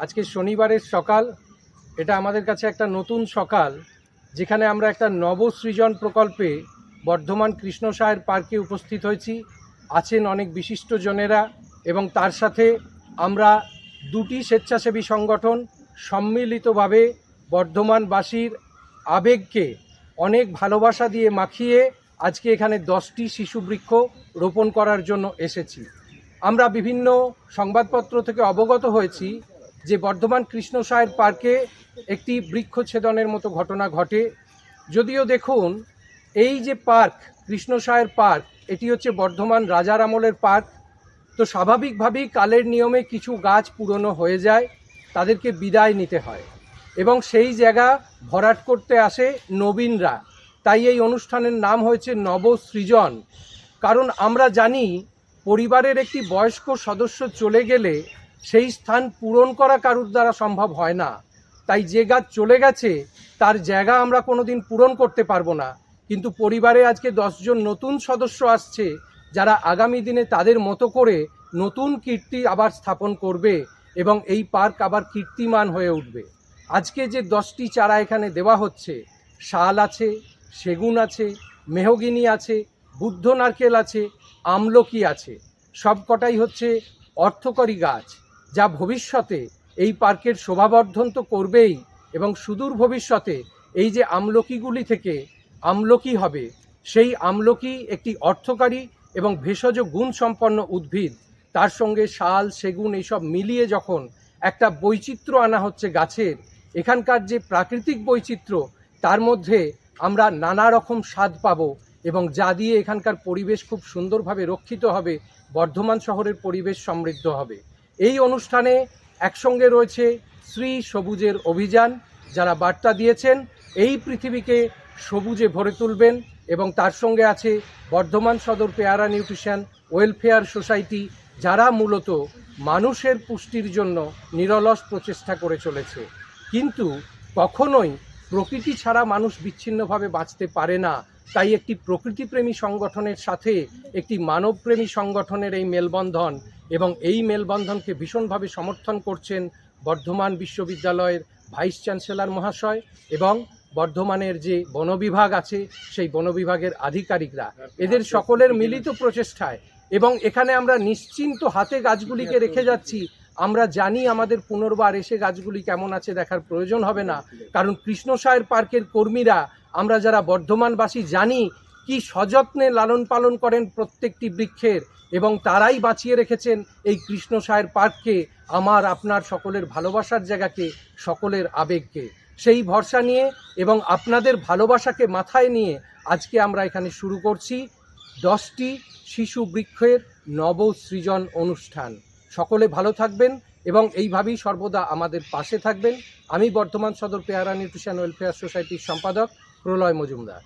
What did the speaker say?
আজকে শনিবারের সকাল, এটা আমাদের কাছে একটা নতুন সকাল, যেখানে আমরা একটা নবসৃজন প্রকল্পে বর্ধমান কৃষ্ণসায়ের পার্কে উপস্থিত হয়েছি, আছেন অনেক বিশিষ্টজনেরা এবং তার সাথে আমরা দুটি স্বেচ্ছাসেবী সংগঠন সম্মিলিতভাবে বর্ধমানবাসীর আবেগকে অনেক ভালোবাসা দিয়ে মাখিয়ে আজকে এখানে দশটি শিশু বৃক্ষ রোপণ করার জন্য এসেছি। আমরা বিভিন্ন সংবাদপত্র থেকে অবগত হয়েছি যে বর্ধমান কৃষ্ণসায়ের পার্কে একটি বৃক্ষছেদনের মতো ঘটনা ঘটে। যদিও দেখুন, এই যে পার্ক কৃষ্ণসায়ের পার্ক, এটি হচ্ছে বর্ধমান রাজার আমলের পার্ক। তো স্বাভাবিকভাবেই কালের নিয়মে কিছু গাছ পুরনো হয়ে যায়, তাদেরকে বিদায় নিতে হয়। এবং সেই জায়গা ভরাট করতে আসে নবীনরা। তাই এই অনুষ্ঠানের নাম হয়েছে নবসৃজন। কারণ আমরা জানি, পরিবারের একটি বয়স্ক সদস্য চলে গেলে সেই স্থান পূরণ করা কারুর দ্বারা সম্ভব হয় না। তাই যে গাছ চলে গেছে, তার জায়গা আমরা কোনোদিন পূরণ করতে পারব না। কিন্তু পরিবারে আজকে দশজন নতুন সদস্য আসছে, যারা আগামী দিনে তাদের মতো করে নতুন কীর্তি আবার স্থাপন করবে এবং এই পার্ক আবার কীর্তিমান হয়ে উঠবে। আজকে যে দশটি চারা এখানে দেওয়া হচ্ছে, শাল আছে, সেগুন আছে, মেহগিনি আছে, বুদ্ধ নারকেল আছে, আমলকি আছে, সবকটাই হচ্ছে অর্থকরী গাছ। যা ভবিষ্যতে এই পার্কের শোভাবর্ধন তো করবেই এবং সুদূর ভবিষ্যতে এই যে আমলকিগুলি থেকে আমলকি হবে, সেই আমলকি একটি অর্থকারী এবং ভেষজ গুণসম্পন্ন উদ্ভিদ, তার সঙ্গে শাল, সেগুন এইসব মিলিয়ে যখন একটা বৈচিত্র্য আনা হচ্ছে গাছের, এখানকার যে প্রাকৃতিক বৈচিত্র্য, তার মধ্যে আমরা নানা রকম স্বাদ পাবো এবং যা দিয়ে এখানকার পরিবেশ খুব সুন্দরভাবে রক্ষিত হবে, বর্ধমান শহরের পরিবেশ সমৃদ্ধ হবে। এই অনুষ্ঠানে একসঙ্গে রয়েছে শ্রী সবুজের অভিযান, যারা বার্তা দিয়েছেন, এই পৃথিবীকে সবুজে ভরে তুলবেন এবং তার সঙ্গে আছে বর্ধমান সদর পেয়ারা নিউট্রিশন ওয়েলফেয়ার সোসাইটি, যারা মূলত মানুষের পুষ্টির জন্য নিরলস প্রচেষ্টা করে চলেছে। কিন্তু কখনোই প্রকৃতি ছাড়া মানুষ বিচ্ছিন্নভাবে বাঁচতে পারে না। তাই একটি প্রকৃতিপ্রেমী সংগঠনের সাথে একটি মানবপ্রেমী সংগঠনের এই মেলবন্ধন এবং এই মেলবন্ধনকে ভীষণভাবে সমর্থন করছেন বর্ধমান বিশ্ববিদ্যালয়ের ভাইস চ্যান্সেলর মহাশয় এবং বর্ধমানের যে বনবিভাগ আছে, সেই বনবিভাগের আধিকারিকরা। এদের সকলের মিলিত প্রচেষ্টায় এবং এখানে আমরা নিশ্চিন্ত হাতে গাছগুলিকে রেখে যাচ্ছি। আমরা জানি আমাদের পুনর্বার এসে গাছগুলি কেমন আছে দেখার প্রয়োজন হবে না। কারণ কৃষ্ণসায়ের পার্কের কর্মীরা, আমরা যারা বর্ধমানবাসী জানি, কি সযত্নে লালন পালন করেন প্রত্যেকটি বৃক্ষের। এবং তারাই বাঁচিয়ে রেখেছেন এই কৃষ্ণসায়ের পার্ককে, আমার, আপনার সকলের ভালোবাসার জায়গাকে, সকলের আবেগকে। সেই ভরসা নিয়ে এবং আপনাদের ভালোবাসাকে মাথায় নিয়ে আজকে আমরা এখানে শুরু করছি দশটি শিশু বৃক্ষের নবসৃজন অনুষ্ঠান। সকলে ভালো থাকবেন এবং এইভাবেই সর্বদা আমাদের পাশে থাকবেন। আমি বর্তমান সদর পেয়ারা নিউট্রিশন ওয়েলফেয়ার সোসাইটির সম্পাদক প্রলয় মজুমদার।